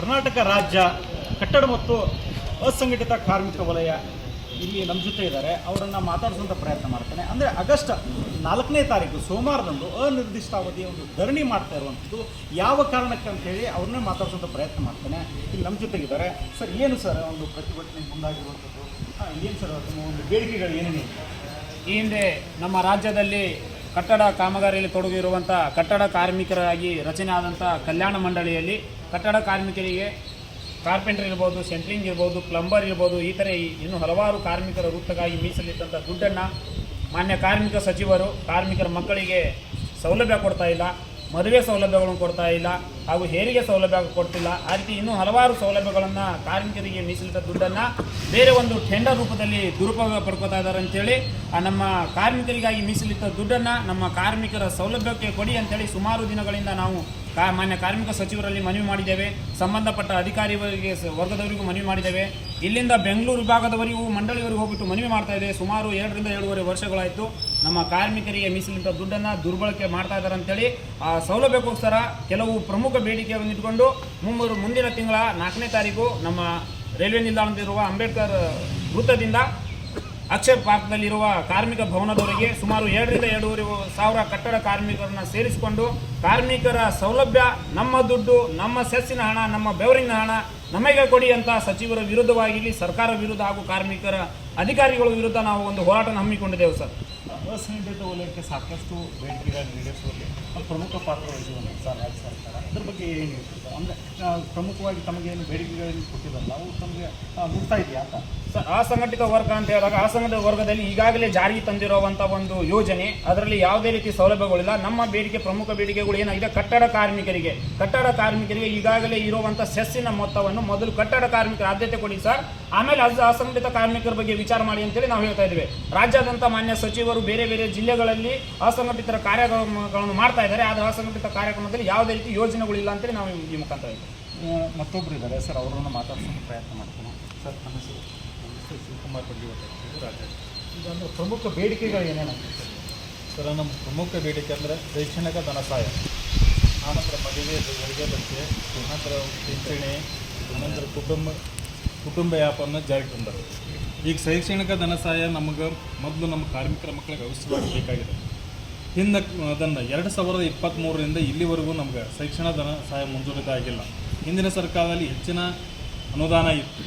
ಕರ್ನಾಟಕ ರಾಜ್ಯ ಕಟ್ಟಡ ಮತ್ತು ಅಸಂಘಟಿತ ಕಾರ್ಮಿಕ ವಲಯ ಇಲ್ಲಿ ನಮ್ಮ ಜೊತೆ ಇದ್ದಾರೆ. ಅವರನ್ನು ಮಾತಾಡಿಸುವಂಥ ಪ್ರಯತ್ನ ಮಾಡ್ತಾನೆ. ಅಂದರೆ ಆಗಸ್ಟ್ ನಾಲ್ಕನೇ ತಾರೀಕು ಸೋಮವಾರದಂದು ಅನಿರ್ದಿಷ್ಟಾವಧಿಯ ಒಂದು ಧರಣಿ ಮಾಡ್ತಾ ಇರುವಂಥದ್ದು. ಯಾವ ಕಾರಣಕ್ಕೆ ಅಂತ ಹೇಳಿ ಅವ್ರನ್ನೇ ಮಾತಾಡಿಸುವಂಥ ಪ್ರಯತ್ನ ಮಾಡ್ತಾನೆ. ಇಲ್ಲಿ ನಮ್ಮ ಜೊತೆಗಿದ್ದಾರೆ ಸರ್, ಏನು ಸರ್ ಒಂದು ಪ್ರತಿಭಟನೆ ಮುಂದಾಗಿರುವಂಥದ್ದು? ಏನು ಸರ್ ಒಂದು ಬೇಡಿಕೆಗಳು ಏನೇನು? ಈ ಹಿಂದೆ ನಮ್ಮ ರಾಜ್ಯದಲ್ಲಿ ಕಟ್ಟಡ ಕಾಮಗಾರಿಯಲ್ಲಿ ತೊಡಗಿರುವಂಥ ಕಟ್ಟಡ ಕಾರ್ಮಿಕರಾಗಿ ರಚನೆ ಆದಂಥ ಕಲ್ಯಾಣ ಮಂಡಳಿಯಲ್ಲಿ ಕಟ್ಟಡ ಕಾರ್ಮಿಕರಿಗೆ ಕಾರ್ಪೆಂಟರ್ ಇರ್ಬೋದು, ಸೆಂಟ್ರಿಂಗ್ ಇರ್ಬೋದು, ಪ್ಲಂಬರ್ ಇರ್ಬೋದು, ಈ ಥರ ಇನ್ನೂ ಹಲವಾರು ಕಾರ್ಮಿಕರ ವೃತ್ತಕ್ಕಾಗಿ ಮೀಸಲಿಟ್ಟಂಥ ದುಡ್ಡನ್ನು ಮಾನ್ಯ ಕಾರ್ಮಿಕ ಸಚಿವರು, ಕಾರ್ಮಿಕರ ಮಕ್ಕಳಿಗೆ ಸೌಲಭ್ಯ ಕೊಡ್ತಾ ಇಲ್ಲ, ಮದುವೆ ಸೌಲಭ್ಯಗಳನ್ನು ಕೊಡ್ತಾ ಇಲ್ಲ. ಹಾಗೂ ಹೆರಿಗೆ ಸೌಲಭ್ಯ ಕೊಡ್ತಿಲ್ಲ, ಆ ರೀತಿ ಇನ್ನೂ ಹಲವಾರು ಸೌಲಭ್ಯಗಳನ್ನು ಕಾರ್ಮಿಕರಿಗೆ ಮೀಸಲಿಟ್ಟ ದುಡ್ಡನ್ನು ಬೇರೆ ಒಂದು ಟೆಂಡರ್ ರೂಪದಲ್ಲಿ ದುರುಪಯೋಗ ಪಡ್ಕೋತಾ ಇದ್ದಾರೆ ಅಂತೇಳಿ ನಮ್ಮ ಕಾರ್ಮಿಕರಿಗಾಗಿ ಮೀಸಲಿಟ್ಟ ದುಡ್ಡನ್ನು ನಮ್ಮ ಕಾರ್ಮಿಕರ ಸೌಲಭ್ಯಕ್ಕೆ ಕೊಡಿ ಅಂತೇಳಿ ಸುಮಾರು ದಿನಗಳಿಂದ ನಾವು ಕಾ, ಮಾನ್ಯ ಕಾರ್ಮಿಕ ಸಚಿವರಲ್ಲಿ ಮನವಿ ಮಾಡಿದ್ದೇವೆ, ಸಂಬಂಧಪಟ್ಟ ಅಧಿಕಾರಿಗಳಿಗೆ ವರ್ಗದವರಿಗೂ ಮನವಿ ಮಾಡಿದ್ದೇವೆ. ಇಲ್ಲಿಂದ ಬೆಂಗಳೂರು ವಿಭಾಗದವರಿಗೂ ಮಂಡಳಿಯವರಿಗೆ ಹೋಗ್ಬಿಟ್ಟು ಮನವಿ ಮಾಡ್ತಾ ಇದೆ. ಸುಮಾರು ಎರಡರಿಂದ ಏಳುವರೆ ವರ್ಷಗಳಾಯಿತು ನಮ್ಮ ಕಾರ್ಮಿಕರಿಗೆ ಮೀಸಲಿಟ್ಟ ದುಡ್ಡನ್ನು ದುರ್ಬಳಕೆ ಮಾಡ್ತಾ ಇದ್ದಾರೆ ಅಂತೇಳಿ, ಆ ಸೌಲಭ್ಯಕ್ಕೋಸ್ಕರ ಕೆಲವು ಪ್ರಮುಖ ಬೇಡಿಕೆಯನ್ನು ಇಟ್ಕೊಂಡು ಮುಂಬರು ಮುಂದಿನ ತಿಂಗಳ ನಾಲ್ಕನೇ ತಾರೀಕು ನಮ್ಮ ರೈಲ್ವೆ ನಿಲ್ದಾಣದಲ್ಲಿರುವ ಅಂಬೇಡ್ಕರ್ ವೃತ್ತದಿಂದ ಅಕ್ಷಯ ಪಾರ್ಕ್ನಲ್ಲಿರುವ ಕಾರ್ಮಿಕ ಭವನದವರೆಗೆ ಸುಮಾರು ಎರಡರಿಂದ ಎರಡೂವರೆ ಸಾವಿರ ಕಟ್ಟಡ ಕಾರ್ಮಿಕರನ್ನ ಸೇರಿಸಿಕೊಂಡು ಕಾರ್ಮಿಕರ ಸೌಲಭ್ಯ, ನಮ್ಮ ದುಡ್ಡು, ನಮ್ಮ ಸೆಸ್ಸಿನ ಹಣ, ನಮ್ಮ ಬೆವರಿನ ಹಣ, ನಮಗೆ ಕೊಡಿ ಅಂತ ಸಚಿವರ ವಿರುದ್ಧವಾಗಿ ಸರ್ಕಾರ ವಿರುದ್ಧ ಹಾಗೂ ಕಾರ್ಮಿಕರ ಅಧಿಕಾರಿಗಳ ವಿರುದ್ಧ ನಾವು ಒಂದು ಹೋರಾಟ ಹಮ್ಮಿಕೊಂಡಿದ್ದೇವೆ ಸರ್. ಅಸಂಘಟಿತ ವಲಯಕ್ಕೆ ಸಾಕಷ್ಟು ಬೇಡಿಕೆಗಳನ್ನು ಈಡೇರಿಸುವಲ್ಲಿ ಪ್ರಮುಖ ಪಾತ್ರ ವಹಿಸಿದೆ ಸರ್, ರಾಜ್ಯ ಸರ್ಕಾರ. ಅದ್ರ ಬಗ್ಗೆ ಏನು ಹೇಳ್ತೀರಾ? ಅಂದರೆ ಪ್ರಮುಖವಾಗಿ ತಮಗೇನು ಬೇಡಿಕೆಗಳನ್ನು ಕೊಟ್ಟಿದ್ದಲ್ಲ ಅವು ತಮಗೆ ಮುಗ್ತಾ ಇದೆಯಾ ಅಂತ? ಅಸಂಘಟಿತ ವರ್ಗ ಅಂತ ಹೇಳಿದಾಗ ಅಸಂಘಟಿತ ವರ್ಗದಲ್ಲಿ ಈಗಾಗಲೇ ಜಾರಿಗೆ ತಂದಿರುವಂಥ ಒಂದು ಯೋಜನೆ. ಅದರಲ್ಲಿ ಯಾವುದೇ ರೀತಿ ಸೌಲಭ್ಯಗಳಿಲ್ಲ. ನಮ್ಮ ಬೇಡಿಕೆ, ಪ್ರಮುಖ ಬೇಡಿಕೆಗಳು ಏನಾಗಿದೆ? ಕಟ್ಟಡ ಕಾರ್ಮಿಕರಿಗೆ. ಕಟ್ಟಡ ಕಾರ್ಮಿಕರಿಗೆ ಈಗಾಗಲೇ ಇರುವಂಥ ಸೆಸ್ಸಿನ ಮೊತ್ತವನ್ನು ಮೊದಲು ಕಟ್ಟಡ ಕಾರ್ಮಿಕರ ಆದ್ಯತೆ ಕೊಡಿ ಸರ್. ಆಮೇಲೆ ಅದು ಅಸಂಘಟಿತ ಕಾರ್ಮಿಕರ ಬಗ್ಗೆ ವಿಚಾರ ಮಾಡಿ ಅಂತೇಳಿ ನಾವು ಹೇಳ್ತಾ ಇದ್ದೇವೆ. ರಾಜ್ಯಾದ್ಯಂತ ಮಾನ್ಯ ಸಚಿವರು ಬೇರೆ ಬೇರೆ ಜಿಲ್ಲೆಗಳಲ್ಲಿ ಅಸಂಘಟಿತರ ಕಾರ್ಯಕ್ರಮಗಳನ್ನು ಮಾಡ್ತಾ ಇದ್ದಾರೆ. ಆದರೆ ಅಸಂಘಟಿತ ಕಾರ್ಯಕ್ರಮದಲ್ಲಿ ಯಾವುದೇ ರೀತಿ ಯೋಜನೆಗಳಿಲ್ಲ ಅಂತೇಳಿ ನಾವು ಈ ಮುಖಾಂತರ ಮತ್ತೊಬ್ಬರು ಇದ್ದಾರೆ. ಸರ್, ಅವರನ್ನು ಮಾತಾಡಿಸಲು ಪ್ರಯತ್ನ ಮಾಡ್ತೀನಿ. ಸರ್ ನನ್ನ ಶಿವಕುಮಾರ್ ನನ್ನ ಹೆಸರು ಶಿವಕುಮಾರ್ ಬಡ್ಡಿವಟ್ಟ ರಾಜ್ಯ ಈಗ ಅಂದರೆ ಪ್ರಮುಖ ಬೇಡಿಕೆಗಳು ಏನೇನಾಗ್ತದೆ ಸರ್, ನಮ್ಮ ಪ್ರಮುಖ ಬೇಡಿಕೆ ಅಂದರೆ ಶೈಕ್ಷಣಿಕ ಧನಸಹಾಯ. ಆನಂತರ ಮದುವೆ ಹೆರಿಗೆ ಬಗ್ಗೆ ಆನಂತರ ಪಿಂಚಣಿ ಆನಂತರ ಕುಟುಂಬ ಕುಟುಂಬ ಯಾಪನ್ನು ಜಾರಿಗೆ ತಂದರು. ಈಗ ಶೈಕ್ಷಣಿಕ ಧನಸಹಾಯ ನಮಗೆ ಮೊದಲು ನಮ್ಮ ಕಾರ್ಮಿಕರ ಮಕ್ಕಳಿಗೆ ವ್ಯವಸ್ಥೆ ಬೇಕಾಗಿದೆ. ಹಿಂದೆ ಅದನ್ನು ಎರಡು ಸಾವಿರದ ಇಪ್ಪತ್ತ್ಮೂರರಿಂದ ಇಲ್ಲಿವರೆಗೂ ನಮ್ಗೆ ಶೈಕ್ಷಣ ಧನ ಸಹಾಯ ಆಗಿಲ್ಲ ಹಿಂದಿನ ಸರ್ಕಾರದಲ್ಲಿ ಹೆಚ್ಚಿನ ಅನುದಾನ ಇತ್ತು.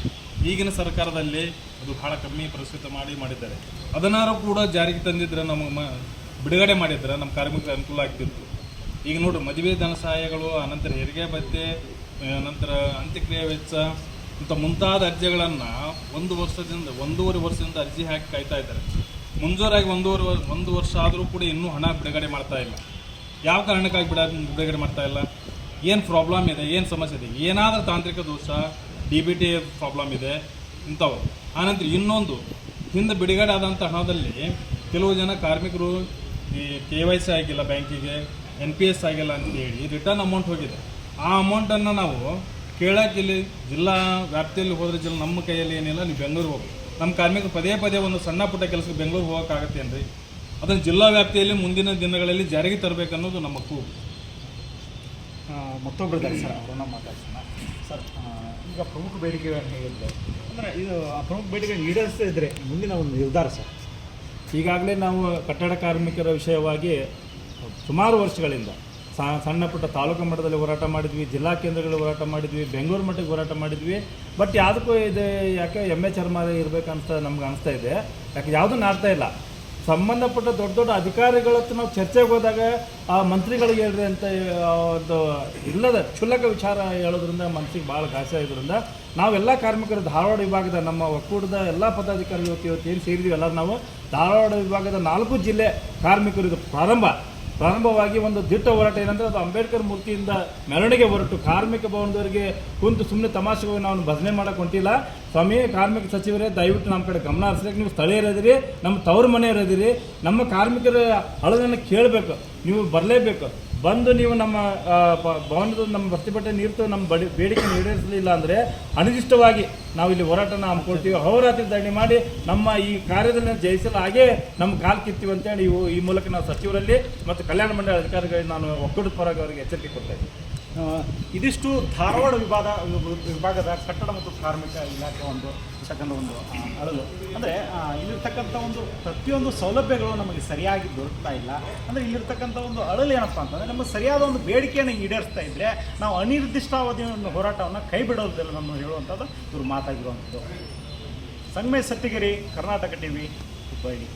ಈಗಿನ ಸರ್ಕಾರದಲ್ಲಿ ಅದು ಬಹಳ ಕಮ್ಮಿ ಪ್ರಸ್ತುತ ಮಾಡಿ ಮಾಡಿದ್ದಾರೆ. ಅದನ್ನಾರು ಕೂಡ ಜಾರಿಗೆ ತಂದಿದ್ರೆ ನಮಗೆ ಮ, ಬಿಡುಗಡೆ ಮಾಡಿದ್ರೆ ನಮ್ಮ ಕಾರ್ಮಿಕರಿಗೆ ಅನುಕೂಲ ಆಗ್ತಿತ್ತು. ಈಗ ನೋಡಿ, ಮದುವೆ ಧನ ಸಹಾಯಗಳು ಅನಂತರ ಹೆರಿಗೆ ಭತ್ಯೆ ನಂತರ ಅಂತ್ಯಕ್ರಿಯೆ ವೆಚ್ಚ, ಇಂಥ ಮುಂತಾದ ಅರ್ಜಿಗಳನ್ನು ಒಂದು ವರ್ಷದಿಂದ, ಒಂದೂವರೆ ವರ್ಷದಿಂದ ಅರ್ಜಿ ಹಾಕಿ ಕಾಯ್ತಾ ಇದ್ದಾರೆ. ಮುಂಜೂರಾಗಿ ಒಂದೂವರೆ ವರ್- ಒಂದು ವರ್ಷ ಆದರೂ ಕೂಡ ಇನ್ನೂ ಹಣ ಬಿಡುಗಡೆ ಮಾಡ್ತಾ ಇಲ್ಲ. ಯಾವ ಕಾರಣಕ್ಕಾಗಿ ಬಿಡ, ಬಿಡುಗಡೆ ಮಾಡ್ತಾ ಇಲ್ಲ? ಏನು ಪ್ರಾಬ್ಲಮ್ ಇದೆ? ಏನು ಸಮಸ್ಯೆ ಇದೆ? ಏನಾದರೂ ತಾಂತ್ರಿಕ ದೋಷ? ಡಿ ಬಿ ಟಿ ಪ್ರಾಬ್ಲಮ್ ಇದೆ ಇಂಥವು. ಆನಂತರ ಇನ್ನೊಂದು, ಹಿಂದೆ ಬಿಡುಗಡೆ ಆದಂಥ ಹಣದಲ್ಲಿ ಕೆಲವು ಜನ ಕಾರ್ಮಿಕರು ಈ ಕೆ ವೈ ಸಿ ಆಗಿಲ್ಲ ಬ್ಯಾಂಕಿಗೆ, ಎನ್ ಪಿ ಎಸ್ ಆಗಿಲ್ಲ ಅಂತ ಹೇಳಿ ರಿಟರ್ನ್ ಅಮೌಂಟ್ ಹೋಗಿದೆ. ಆ ಅಮೌಂಟನ್ನು ನಾವು ಕೇಳಕ್ಕೆ ಇಲ್ಲಿ ಜಿಲ್ಲಾ ವ್ಯಾಪ್ತಿಯಲ್ಲಿ ಹೋದ್ರೆ ಜಿಲ್ಲೆ ನಮ್ಮ ಕೈಯಲ್ಲಿ ಏನಿಲ್ಲ, ನೀವು ಬೆಂಗಳೂರು ಹೋಗಿ ನಮ್ಮ ಕಾರ್ಮಿಕರು ಪದೇ ಪದೇ ಒಂದು ಸಣ್ಣ ಪುಟ್ಟ ಕೆಲಸಕ್ಕೆ ಬೆಂಗಳೂರು ಹೋಗೋಕ್ಕಾಗತ್ತೇನ್ರಿ ಅದನ್ನು ಜಿಲ್ಲಾ ವ್ಯಾಪ್ತಿಯಲ್ಲಿ ಮುಂದಿನ ದಿನಗಳಲ್ಲಿ ಜಾರಿಗೆ ತರಬೇಕನ್ನೋದು ನಮ್ಮ ಕೂಗು. ಇದ್ದಾರೆ ಸರ್ ಅವರನ್ನ ಮಾತಾಡ್ಸೋಣ. ಸರ್ ಈಗ ಪ್ರಮುಖ ಬೇಡಿಕೆಗಳನ್ನು ಹೇಳಿದ್ರೆ, ಅಂದರೆ ಇದು, ಆ ಪ್ರಮುಖ ಬೇಡಿಕೆ ಈಡೇರಿಸ್ತಾ ಇದ್ದರೆ ಮುಂದಿನ ಒಂದು ನಿರ್ಧಾರ ಸರ್? ಈಗಾಗಲೇ ನಾವು ಕಟ್ಟಡ ಕಾರ್ಮಿಕರ ವಿಷಯವಾಗಿ ಸುಮಾರು ವರ್ಷಗಳಿಂದ ಸಣ್ಣ ಪುಟ್ಟ ತಾಲೂಕು ಮಟ್ಟದಲ್ಲಿ ಹೋರಾಟ ಮಾಡಿದ್ವಿ, ಜಿಲ್ಲಾ ಕೇಂದ್ರಗಳಲ್ಲಿ ಹೋರಾಟ ಮಾಡಿದ್ವಿ, ಬೆಂಗಳೂರು ಮಟ್ಟಕ್ಕೆ ಹೋರಾಟ ಮಾಡಿದ್ವಿ. ಬಟ್ ಯಾವುದಕ್ಕೂ ಇದೆ ಯಾಕೆ ಎಂ ಎಮ್ಮೆ ಇರಬೇಕು ಇರಬೇಕಂತ ನಮ್ಗೆ ಅನಿಸ್ತಾ ಇದೆ. ಯಾಕೆ ಯಾವುದೂ ನಾಡ್ತಾ ಇಲ್ಲ? ಸಂಬಂಧಪಟ್ಟ ದೊಡ್ಡ ದೊಡ್ಡ ಅಧಿಕಾರಿಗಳ ಹತ್ರ ನಾವು ಚರ್ಚೆಗೆ ಹೋದಾಗ ಆ ಮಂತ್ರಿಗಳಿಗೆ ಹೇಳ್ರಿ ಅಂತ ಒಂದು ಇಲ್ಲದ ಕ್ಷುಲ್ಲಕ ವಿಚಾರ ಹೇಳೋದ್ರಿಂದ ಮನಸ್ಸಿಗೆ ಭಾಳ ಘಾಸ ಇರೋದ್ರಿಂದ ನಾವೆಲ್ಲ ಕಾರ್ಮಿಕರು ಧಾರವಾಡ ವಿಭಾಗದ ನಮ್ಮ ಒಕ್ಕೂಟದ ಎಲ್ಲ ಪದಾಧಿಕಾರಿ ಇವತ್ತು ಇವತ್ತು ಏನು ಸೇರಿದೀವಿ ಎಲ್ಲರೂ ನಾವು ಧಾರವಾಡ ವಿಭಾಗದ ನಾಲ್ಕು ಜಿಲ್ಲೆ ಕಾರ್ಮಿಕರು ಇದು ಪ್ರಾರಂಭ. ಪ್ರಾರಂಭವಾಗಿ ಒಂದು ದಿಟ್ಟ ಹೋರಾಟ ಏನಂದರೆ ಅದು ಅಂಬೇಡ್ಕರ್ ಮೂರ್ತಿಯಿಂದ ಮೆರವಣಿಗೆ ಹೊರಟು ಕಾರ್ಮಿಕ ಭವನದವರಿಗೆ ಕುಂತು ಸುಮ್ಮನೆ ತಮಾಷೆಗೆ ನಾವು ಭಜನೆ ಮಾಡಕ್ಕೆ ಹೊಂಟಿಲ್ಲ. ಸ್ವಾಮಿ, ಕಾರ್ಮಿಕ ಸಚಿವರೇ, ದಯವಿಟ್ಟು ನಮ್ಮ ಕಡೆ ಗಮನ ಹರಿಸ್ಲಿಕ್ಕೆ ನೀವು ಸ್ಥಳೀಯರದಿರಿ ನಮ್ಮ ತವರು ಮನೆಯವರದಿರಿ ನಮ್ಮ ಕಾರ್ಮಿಕರ ಅಳದನ್ನು ಕೇಳಬೇಕು, ನೀವು ಬರಲೇಬೇಕು. ಬಂದು ನೀವು ನಮ್ಮ ಭವನದ ನಮ್ಮ ಪ್ರತಿಭಟನೆ ನೀರ್ತು ನಮ್ಮ ಬಡಿ, ಬೇಡಿಕೆ ಈಡೇರಿಸಲಿಲ್ಲ ಅಂದರೆ ಅನಿರ್ದಿಷ್ಟವಾಗಿ ನಾವು ಇಲ್ಲಿ ಹೋರಾಟನ ಹಮ್ಮಿಕೊಳ್ತೀವಿ. ಹೋರಾತ್ರಿ ಧರಣಿ ಮಾಡಿ ನಮ್ಮ ಈ ಕಾರ್ಯದಲ್ಲಿ ಜಯಿಸಲು ಹಾಗೆ ನಮ್ಮ ಕಾಲು ಕಿತ್ತೀವಿ ಅಂತೇಳಿ ಇವು ಈ ಮೂಲಕ ನಾವು ಸಚಿವರಲ್ಲಿ ಮತ್ತು ಕಲ್ಯಾಣ ಮಂಡಳಿ ಅಧಿಕಾರಿಗಳಿಗೆ ನಾನು ಒಕ್ಕೂಟದ ಪರವಾಗಿ ಅವರಿಗೆ ಎಚ್ಚರಿಕೆ ಕೊಡ್ತಾ ಇದಿಷ್ಟು ಧಾರವಾಡ ವಿಭಾಗ ವಿಭಾಗದ ಕಟ್ಟಡ ಮತ್ತು ಕಾರ್ಮಿಕ ಇಲಾಖೆ ಒಂದು ಇರ್ತಕ್ಕಂಥ ಒಂದು ಅಳಲು. ಅಂದರೆ ಇಲ್ಲಿರ್ತಕ್ಕಂಥ ಒಂದು ಪ್ರತಿಯೊಂದು ಸೌಲಭ್ಯಗಳು ನಮಗೆ ಸರಿಯಾಗಿ ದೊರಕ್ತಾ ಇಲ್ಲ. ಅಂದರೆ, ಇಲ್ಲಿರ್ತಕ್ಕಂಥ ಒಂದು ಅಳಲು ಏನಪ್ಪ ಅಂತಂದರೆ, ನಮ್ಮ ಸರಿಯಾದ ಒಂದು ಬೇಡಿಕೆಯನ್ನು ಈಡೇರಿಸ್ತಾ ಇದ್ದರೆ ನಾವು ಅನಿರ್ದಿಷ್ಟಾವಧಿಯ ಒಂದು ಹೋರಾಟವನ್ನು ಕೈ ಬಿಡೋದಿಲ್ಲ ನಮ್ಮ ಹೇಳುವಂಥದ್ದು ಇವರು ಮಾತಾಗಿರುವಂಥದ್ದು ಸಂಗಮೇಶ್ ಸತ್ತಿಗಿರಿ, ಕರ್ನಾಟಕ ಟಿವಿ, ಹುಬ್ಬಳ್ಳಿ.